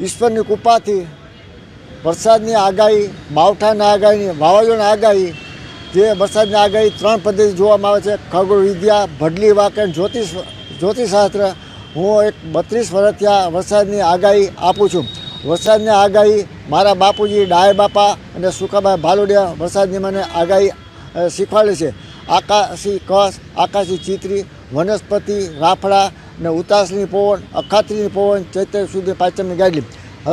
ઈશ્વરની કૃપાથી વરસાદની આગાહી, માવઠાની આગાહી વાવાઝોડાની આગાહી, જે વરસાદની આગાહી ત્રણ પદ્ધતિ જોવામાં આવે છે. ખગોળ, વિદ્યા, ભડલી, વાકણ, જ્યોતિષ, જ્યોતિષશાસ્ત્ર. હું એક બત્રીસ વર્ષથી આ વરસાદની આગાહી આપું છું. વરસાદની આગાહી મારા બાપુજી, ડાય બાપા અને સુખાભાઈ ભાલુડિયા વરસાદની મને આગાહી શીખવાડે છે. આકાશી કસ, આકાશી ચિત્રી, વનસ્પતિ, રાફડા ને ઉતાસની પવન, અખાત્રીની પવન ચૈત્ર સુધી પાંચમની ગાડી.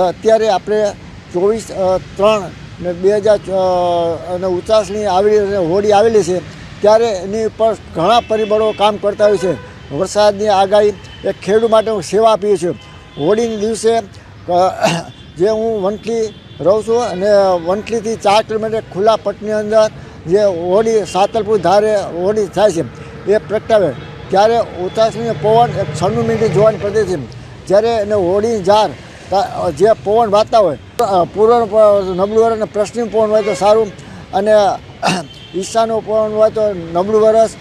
અત્યારે આપણે ચોવીસ ત્રણ ને બે હજાર અને ઉતાસની આવેલી હોળી આવેલી છે, ત્યારે એની ઉપર ઘણા પરિબળો કામ કરતા હોય છે. વરસાદની આગાહી એ ખેડૂત માટે હું સેવા આપીએ છીએ હોળીના દિવસે જે હું વંટલી રહું છું અને વંટલીથી ચાર કિલોમીટર ખુલ્લા પટની અંદર જે હોડી સાતલપુર ધારે હોળી થાય છે, એ પ્રગટાવે. ત્યારે ઉતાસની પવન એક છન્નું મિનિટ જોવાની પડે છે. જ્યારે એને હોળીની જાર જે પવન વાતા હોય પૂર્વનું પૂર્વ નબળું વરસ અને પશ્ચિમ પવન હોય તો સારું, અને ઈશાનો પવન હોય તો નબળું વરસ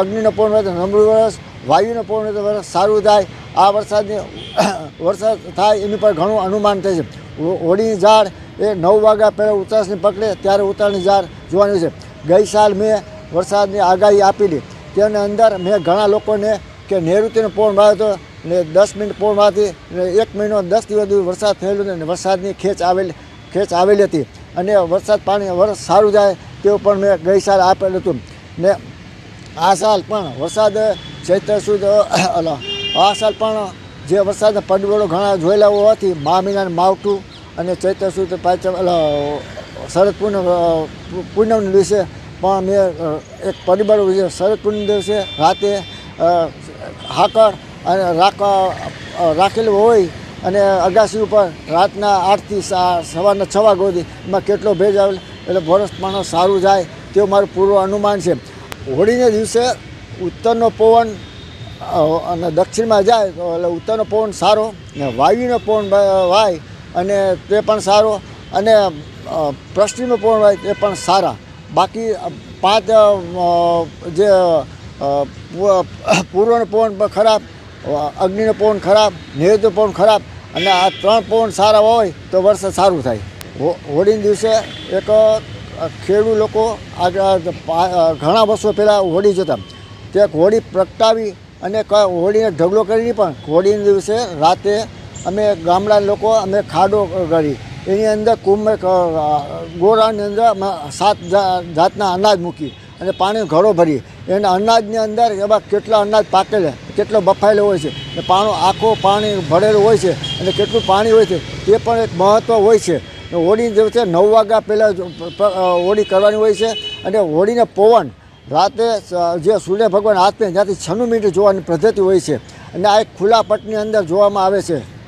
અગ્નિનો પવન હોય તો નબળું વરસ, વાયુનો પવન હોય તો વરસ સારું થાય. આ વરસાદની વરસાદ થાય એની પર ઘણું અનુમાન થાય છે. હોળીની ઝાડ એ નવ વાગ્યા પહેલાં ઉતાસની પકડે, ત્યારે ઉતારની ઝાડ જોવાની છે. ગઈ સાલ મેં વરસાદની આગાહી આપેલી તેની અંદર મેં ઘણા લોકોને કે નૈઋત્યનો પવન વાવ્યો હતો ને દસ મિનિટ પવન ને એક મહિનો દસ દિવસ વરસાદ થયેલો ને વરસાદની ખેંચ આવેલી ખેંચ આવેલી હતી. અને વરસાદ પાણી વરસ સારું જાય તેવું પણ મેં ગઈ સાલ આપેલું હતું. ને આ સાલ પણ વરસાદ ચૈત્ર સુદ આ સાલ પણ જે વરસાદના પડવડો ઘણા જોયેલા હોવાથી મા મહિનાને માવઠું અને ચૈત્ર સુદ પાંચમ શરદ અ, પૂનમના દિવસે પણ મેં એક પરિબળ વિશે શરદ પૂનમ દિવસે રાતે હાકર અને રાખ રાખેલું હોય અને અગાસી ઉપર રાતના આઠથી સવારના છ વાગ્યા સુધી એમાં કેટલો ભેજ આવે એટલે વરસ પણ સારું જાય તેવું મારું પૂર્વ અનુમાન છે. હોળીના દિવસે ઉત્તરનો પવન અને દક્ષિણમાં જાય તો એટલે ઉત્તરનો પવન સારો ને વાયુનો પવન વાય અને તે પણ સારો અને પવન વાય તે પણ સારા. બાકી પાંચ જે પૂર્વનો પવન ખરાબ અગ્નિનો પવન ખરાબ નૈઋત્ય પવન ખરાબ, અને આ ત્રણ પવન સારા હોય, તો વરસાદ સારું થાય. હોળીના દિવસે એક ખેડૂત લોકો આ ઘણા વર્ષો પહેલાં હોળી જતા. તે હોળી પ્રગટાવી અને હોળીને ઢગલો કરીને પણ હોળીના દિવસે રાતે અમે ગામડાના લોકો, અમે ખાડો કરી એની અંદર કુંભ ગોળાની અંદર સાત જાતના અનાજ મૂકી અને પાણી ઘરો ભરી. એના અનાજની અંદર એવા કેટલા અનાજ પાકેલા, કેટલો બફાયેલો હોય છે. ને પાણો આખો પાણી ભરેલું હોય છે અને કેટલું પાણી હોય છે તે પણ એક મહત્ત્વ હોય છે. હોળી જે છે નવ વાગ્યા પહેલાં હોળી કરવાની હોય છે અને હોળીને પવન રાતે જે સૂર્ય ભગવાન હાથને ત્યાંથી છન્નું મિનિટ જોવાની પદ્ધતિ હોય છે. અને આ એક ખુલ્લા પટની અંદર જોવામાં આવે છે.